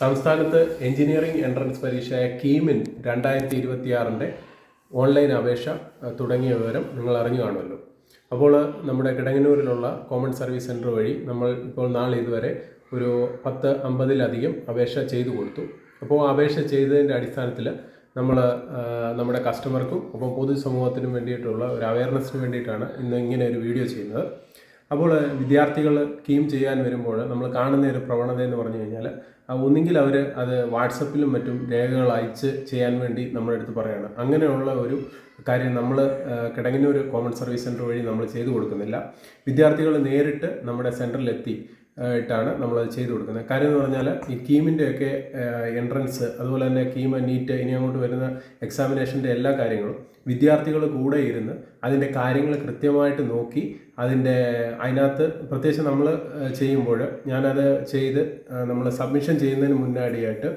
സംസ്ഥാനത്ത് engineering entrance പരീക്ഷയായ കീമിൻ രണ്ടായിരത്തി ഇരുപത്തിയാറിന്റെ online അപേക്ഷ തുടങ്ങിയ വിവരം നിങ്ങൾ അറിഞ്ഞു കാണുമല്ലോ. അപ്പോൾ നമ്മുടെ കിടങ്ങനൂരിലുള്ള കോമൺ സർവീസ് സെന്റർ വഴി നമ്മൾ ഇപ്പോൾ നാളെ ഇതുവരെ ഒരു പത്ത് അമ്പതിലധികം അപേക്ഷ ചെയ്തു കൊടുത്തു. അപ്പോൾ അപേക്ഷ ചെയ്തതിന്റെ അടിസ്ഥാനത്തിൽ നമ്മൾ നമ്മുടെ കസ്റ്റമർക്കും ഒപ്പം പൊതുസമൂഹത്തിനും വേണ്ടിയിട്ടുള്ള ഒരു അവയർനെസ്സിന് വേണ്ടിയിട്ടാണ് ഇന്ന് ഇങ്ങനെ ഒരു വീഡിയോ ചെയ്യുന്നത്. അപ്പോൾ വിദ്യാർത്ഥികൾ കീം ചെയ്യാൻ വരുമ്പോൾ നമ്മൾ കാണുന്ന ഒരു പ്രവണത എന്ന് പറഞ്ഞു കഴിഞ്ഞാൽ ഒന്നുകിൽ അവർ അത് വാട്സപ്പിലും മറ്റും രേഖകൾ അയച്ച് ചെയ്യാൻ വേണ്ടി നമ്മുടെ അടുത്ത് പറയുകയാണ് അങ്ങനെയുള്ള ഒരു കാര്യം നമ്മൾ കിടങ്ങന്നൂർ കോമൺ സർവീസ് സെന്റർ വഴി നമ്മൾ ചെയ്തു കൊടുക്കുന്നില്ല. വിദ്യാർത്ഥികൾ നേരിട്ട് നമ്മുടെ സെന്ററിലെത്തി ആയിട്ടാണ് നമ്മളത് ചെയ്തു കൊടുക്കുന്നത്. കാര്യം എന്ന് പറഞ്ഞാൽ ഈ കീമിന്റെയൊക്കെ എൻട്രൻസ് അതുപോലെ തന്നെ കീം നീറ്റ് ഇനി അങ്ങോട്ട് വരുന്ന എക്സാമിനേഷന്റെ എല്ലാ കാര്യങ്ങളും വിദ്യാർത്ഥികൾ കൂടെ ഇരുന്ന് അതിന്റെ കാര്യങ്ങൾ കൃത്യമായിട്ട് നോക്കി അതിന്റെ അതിനകത്ത് പ്രത്യേകിച്ച് നമ്മൾ ചെയ്യുമ്പോൾ ഞാനത് ചെയ്ത് നമ്മൾ സബ്മിഷൻ ചെയ്യുന്നതിന് മുന്നാടിയായിട്ട്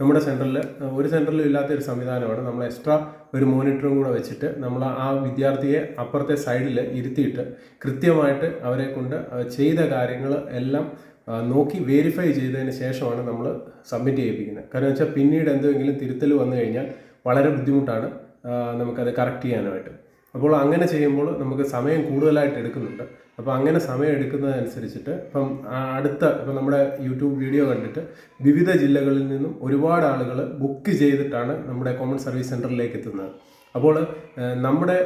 നമ്മുടെ സെന്ററിൽ ഒരു സെന്ററിലും ഇല്ലാത്തൊരു സംവിധാനമാണ് നമ്മൾ എക്സ്ട്രാ ഒരു മോണിറ്ററും കൂടെ വെച്ചിട്ട് നമ്മൾ ആ വിദ്യാർത്ഥിയെ അപ്പുറത്തെ സൈഡിൽ ഇരുത്തിയിട്ട് കൃത്യമായിട്ട് അവരെ കൊണ്ട് ചെയ്ത കാര്യങ്ങൾ എല്ലാം നോക്കി വെരിഫൈ ചെയ്തതിന് ശേഷമാണ് നമ്മൾ സബ്മിറ്റ് ചെയ്യിപ്പിക്കുന്നത്. കാരണം വെച്ചാൽ പിന്നീട് എന്തെങ്കിലും തിരുത്തൽ വന്നു കഴിഞ്ഞാൽ വളരെ ബുദ്ധിമുട്ടാണ് നമുക്കത് കറക്റ്റ് ചെയ്യാനായിട്ട്. അപ്പോൾ അങ്ങനെ ചെയ്യുമ്പോൾ നമുക്ക് സമയം കൂടുതലായിട്ട് എടുക്കുന്നുണ്ട്. അപ്പോൾ അങ്ങനെ സമയം എടുക്കുന്നതനുസരിച്ചിട്ട് ഇപ്പം അടുത്ത ഇപ്പം നമ്മുടെ യൂട്യൂബ് വീഡിയോ കണ്ടിട്ട് വിവിധ ജില്ലകളിൽ നിന്നും ഒരുപാട് ആളുകൾ ബുക്ക് ചെയ്തിട്ടാണ് നമ്മുടെ കോമൺ സർവീസ് സെന്ററിലേക്ക് എത്തുന്നത്. അപ്പോൾ നമ്മുടെ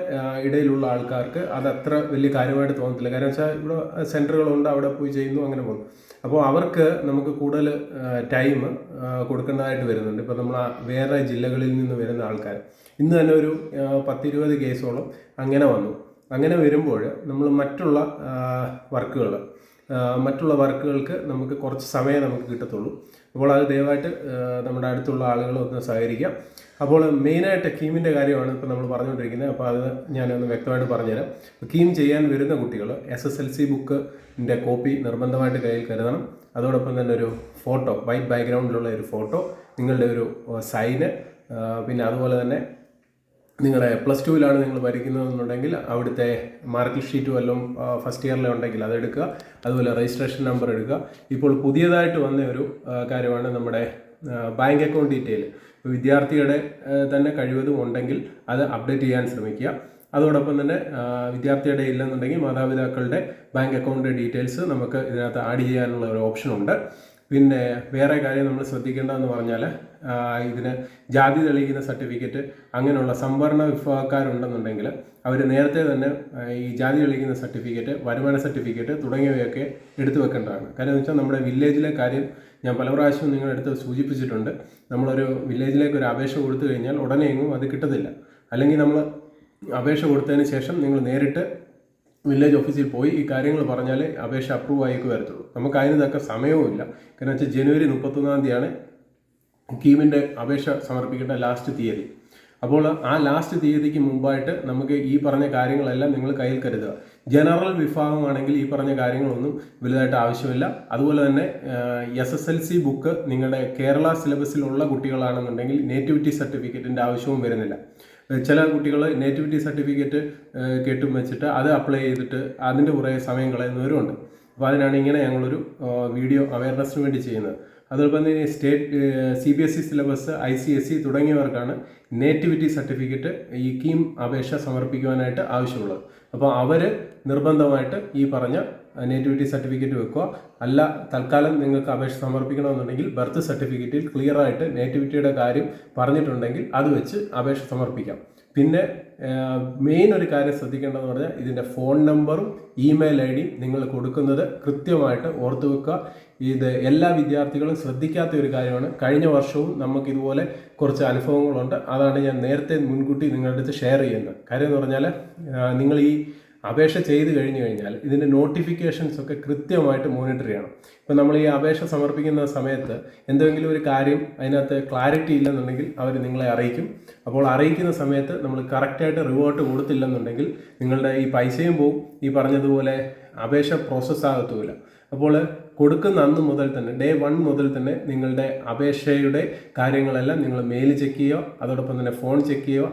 ഇടയിലുള്ള ആൾക്കാർക്ക് അത് അത്ര വലിയ കാര്യമായിട്ട് തോന്നത്തില്ല. കാരണം വെച്ചാൽ ഇവിടെ സെന്ററുകളുണ്ട് അവിടെ പോയി ചെയ്യുന്നു അങ്ങനെ പോകുന്നു. അപ്പോൾ അവർക്ക് നമുക്ക് കൂടുതൽ ടൈം കൊടുക്കേണ്ടതായിട്ട് വരുന്നുണ്ട്. ഇപ്പോൾ നമ്മൾ വേറെ ജില്ലകളിൽ നിന്ന് വരുന്ന ആൾക്കാർ. ഇന്ന് തന്നെ ഒരു പത്തിരുപത് കേസോളം അങ്ങനെ വന്നു. അങ്ങനെ വരുമ്പോൾ നമ്മൾ മറ്റുള്ള വർക്കുകൾ മറ്റുള്ള വർക്കുകൾക്ക് നമുക്ക് കുറച്ച് സമയം നമുക്ക് കിട്ടത്തുള്ളൂ. അപ്പോൾ അത് ദയവായിട്ട് നമ്മുടെ അടുത്തുള്ള ആളുകൾ ഒന്ന് സഹകരിക്കാം. അപ്പോൾ മെയിനായിട്ട് കീമിന്റെ കാര്യമാണ് ഇപ്പോൾ നമ്മൾ പറഞ്ഞുകൊണ്ടിരിക്കുന്നത്. അപ്പോൾ അത് ഞാനൊന്ന് വ്യക്തമായിട്ട് പറഞ്ഞുതരാം. കീം ചെയ്യാൻ വരുന്ന കുട്ടികൾ എസ് എസ് എൽ സി ബുക്കിന്റെ കോപ്പി നിർബന്ധമായിട്ട് കയ്യിൽ കരുതണം. അതോടൊപ്പം തന്നെ ഒരു ഫോട്ടോ വൈറ്റ് ബാക്ക്ഗ്രൗണ്ടിലുള്ള ഒരു ഫോട്ടോ നിങ്ങളുടെ ഒരു സൈന് പിന്നെ അതുപോലെ തന്നെ നിങ്ങളുടെ പ്ലസ് ടുവിലാണ് നിങ്ങൾ പഠിക്കുന്നതെന്നുണ്ടെങ്കിൽ അവിടുത്തെ മാർക്ക് ഷീറ്റ് വല്ലതും ഫസ്റ്റ് ഇയറിലെ ഉണ്ടെങ്കിൽ അതെടുക്കുക അതുപോലെ രജിസ്ട്രേഷൻ നമ്പർ എടുക്കുക. ഇപ്പോൾ പുതിയതായിട്ട് വന്ന ഒരു കാര്യമാണ് നമ്മുടെ ബാങ്ക് അക്കൗണ്ട് ഡീറ്റെയിൽ വിദ്യാർത്ഥിയുടെ തന്നെ കഴിവതും ഉണ്ടെങ്കിൽ അത് അപ്ഡേറ്റ് ചെയ്യാൻ ശ്രമിക്കുക. അതോടൊപ്പം തന്നെ വിദ്യാർത്ഥിയുടെ ഇല്ലെന്നുണ്ടെങ്കിൽ മാതാപിതാക്കളുടെ ബാങ്ക് അക്കൗണ്ട് ഡീറ്റെയിൽസ് നമുക്ക് ഇതിനകത്ത് ആഡ് ചെയ്യാനുള്ള ഒരു ഓപ്ഷൻ ഉണ്ട്. പിന്നെ വേറെ കാര്യം നമ്മൾ ശ്രദ്ധിക്കേണ്ടതെന്ന് പറഞ്ഞാൽ ഇതിന് ജാതി തെളിയിക്കുന്ന സർട്ടിഫിക്കറ്റ് അങ്ങനെയുള്ള സംവരണ വിഭാഗക്കാരുണ്ടെന്നുണ്ടെങ്കിൽ അവർ നേരത്തെ തന്നെ ഈ ജാതി തെളിയിക്കുന്ന സർട്ടിഫിക്കറ്റ് വരുമാന സർട്ടിഫിക്കറ്റ് തുടങ്ങിയവയൊക്കെ എടുത്തു വെക്കേണ്ടതാണ്. കാര്യം എന്ന് വെച്ചാൽ നമ്മുടെ വില്ലേജിലെ കാര്യം ഞാൻ പല പ്രാവശ്യവും നിങ്ങളെടുത്ത് സൂചിപ്പിച്ചിട്ടുണ്ട്. നമ്മളൊരു വില്ലേജിലേക്ക് ഒരു അപേക്ഷ കൊടുത്തു കഴിഞ്ഞാൽ ഉടനെയെങ്ങും അത് കിട്ടത്തില്ല. അല്ലെങ്കിൽ നമ്മൾ അപേക്ഷ കൊടുത്തതിന് ശേഷം നിങ്ങൾ നേരിട്ട് വില്ലേജ് ഓഫീസിൽ പോയി ഈ കാര്യങ്ങൾ പറഞ്ഞാൽ അപേക്ഷ അപ്രൂവ് ആയിക്ക് വരത്തുള്ളൂ. നമുക്ക് അതിന് തക്ക സമയവും ഇല്ല. കാരണം വെച്ചാൽ ജനുവരി മുപ്പത്തൊന്നാം തീയതിയാണ് കീമിന്റെ അപേക്ഷ സമർപ്പിക്കേണ്ട ലാസ്റ്റ് തീയതി. അപ്പോൾ ആ ലാസ്റ്റ് തീയതിക്ക് മുമ്പായിട്ട് നമുക്ക് ഈ പറഞ്ഞ കാര്യങ്ങളെല്ലാം നിങ്ങൾ കയ്യിൽ കരുതുക. ജനറൽ വിഭാഗമാണെങ്കിൽ ഈ പറഞ്ഞ കാര്യങ്ങളൊന്നും വലുതായിട്ട് ആവശ്യമില്ല. അതുപോലെ തന്നെ S S L C book നിങ്ങളുടെ കേരള സിലബസിലുള്ള കുട്ടികളാണെന്നുണ്ടെങ്കിൽ നേറ്റിവിറ്റി സർട്ടിഫിക്കറ്റിന്റെ ആവശ്യവും വരുന്നില്ല. ചില കുട്ടികൾ നേറ്റിവിറ്റി സർട്ടിഫിക്കറ്റ് കെട്ടും വെച്ചിട്ട് അത് അപ്ലൈ ചെയ്തിട്ട് അതിന്റെ കുറേ സമയം കളയുന്നവരുമുണ്ട് അപ്പോൾ അതിനാണ് ഇങ്ങനെ ഞങ്ങളൊരു വീഡിയോ അവയർനെസ്സിന് വേണ്ടി ചെയ്യുന്നത്. അതോടൊപ്പം തന്നെ state C B S E syllabus I C S E തുടങ്ങിയവർക്കാണ് nativity certificate ഈ കീം അപേക്ഷ സമർപ്പിക്കുവാനായിട്ട് ആവശ്യമുള്ളത്. അപ്പോൾ അവർ നിർബന്ധമായിട്ട് ഈ പറഞ്ഞ നേറ്റിവിറ്റി സർട്ടിഫിക്കറ്റ് വെക്കുക. അല്ല തൽക്കാലം നിങ്ങൾക്ക് അപേക്ഷ സമർപ്പിക്കണമെന്നുണ്ടെങ്കിൽ ബർത്ത് സർട്ടിഫിക്കറ്റിൽ ക്ലിയർ ആയിട്ട് നേറ്റിവിറ്റിയുടെ കാര്യം പറഞ്ഞിട്ടുണ്ടെങ്കിൽ അത് വെച്ച് അപേക്ഷ സമർപ്പിക്കാം. പിന്നെ മെയിൻ ഒരു കാര്യം ശ്രദ്ധിക്കേണ്ടതെന്ന് പറഞ്ഞാൽ ഇതിന്റെ ഫോൺ നമ്പറും ഇമെയിൽ ഐ ഡിയും നിങ്ങൾ കൊടുക്കുന്നത് കൃത്യമായിട്ട് ഓർത്തു വെക്കുക. ഇത് എല്ലാ വിദ്യാർത്ഥികളും ശ്രദ്ധിക്കാത്ത ഒരു കാര്യമാണ്. കഴിഞ്ഞ വർഷവും നമുക്ക് ഇതുപോലെ കുറച്ച് അനുഭവങ്ങളുണ്ട്. അതാണ് ഞാൻ നേരത്തെ മുൻകൂട്ടി നിങ്ങളുടെ അടുത്ത് ഷെയർ ചെയ്യുന്നത്. കാര്യം എന്ന് പറഞ്ഞാൽ നിങ്ങൾ ഈ അപേക്ഷ ചെയ്ത് കഴിഞ്ഞു കഴിഞ്ഞാൽ ഇതിന്റെ നോട്ടിഫിക്കേഷൻസ് ഒക്കെ കൃത്യമായിട്ട് മോണിറ്റർ ചെയ്യണം. ഇപ്പം നമ്മൾ ഈ അപേക്ഷ സമർപ്പിക്കുന്ന സമയത്ത് എന്തെങ്കിലും ഒരു കാര്യം അതിനകത്ത് ക്ലാരിറ്റി ഇല്ലെന്നുണ്ടെങ്കിൽ അവർ നിങ്ങളെ അറിയിക്കും. അപ്പോൾ അറിയിക്കുന്ന സമയത്ത് നമ്മൾ കറക്റ്റായിട്ട് റിവേർട്ട് കൊടുത്തില്ലെന്നുണ്ടെങ്കിൽ നിങ്ങളുടെ ഈ പൈസയും പോവും. ഈ പറഞ്ഞതുപോലെ അപേക്ഷ പ്രോസസ്സ് ആകത്തുമില്ല. അപ്പോൾ കൊടുക്കുന്ന അന്ന് മുതൽ തന്നെ ഡേ വൺ മുതൽ തന്നെ നിങ്ങളുടെ അപേക്ഷയുടെ കാര്യങ്ങളെല്ലാം നിങ്ങൾ മെയിൽ ചെക്ക് ചെയ്യുക. അതോടൊപ്പം തന്നെ ഫോൺ ചെക്ക് ചെയ്യുക.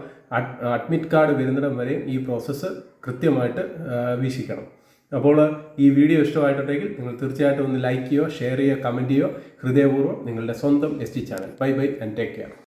അഡ്മിറ്റ് കാർഡ് വരുന്നിടം വരെയും ഈ പ്രോസസ്സ് കൃത്യമായിട്ട് വീക്ഷിക്കണം. അപ്പോൾ ഈ വീഡിയോ ഇഷ്ടമായിട്ടുണ്ടെങ്കിൽ നിങ്ങൾ തീർച്ചയായിട്ടും ഒന്ന് ലൈക്ക് ചെയ്യുകയോ ഷെയർ ചെയ്യുകയോ കമന്റ് ചെയ്യുകയോ ഹൃദയപൂർവം നിങ്ങളുടെ സ്വന്തം S T channel bye bye and take care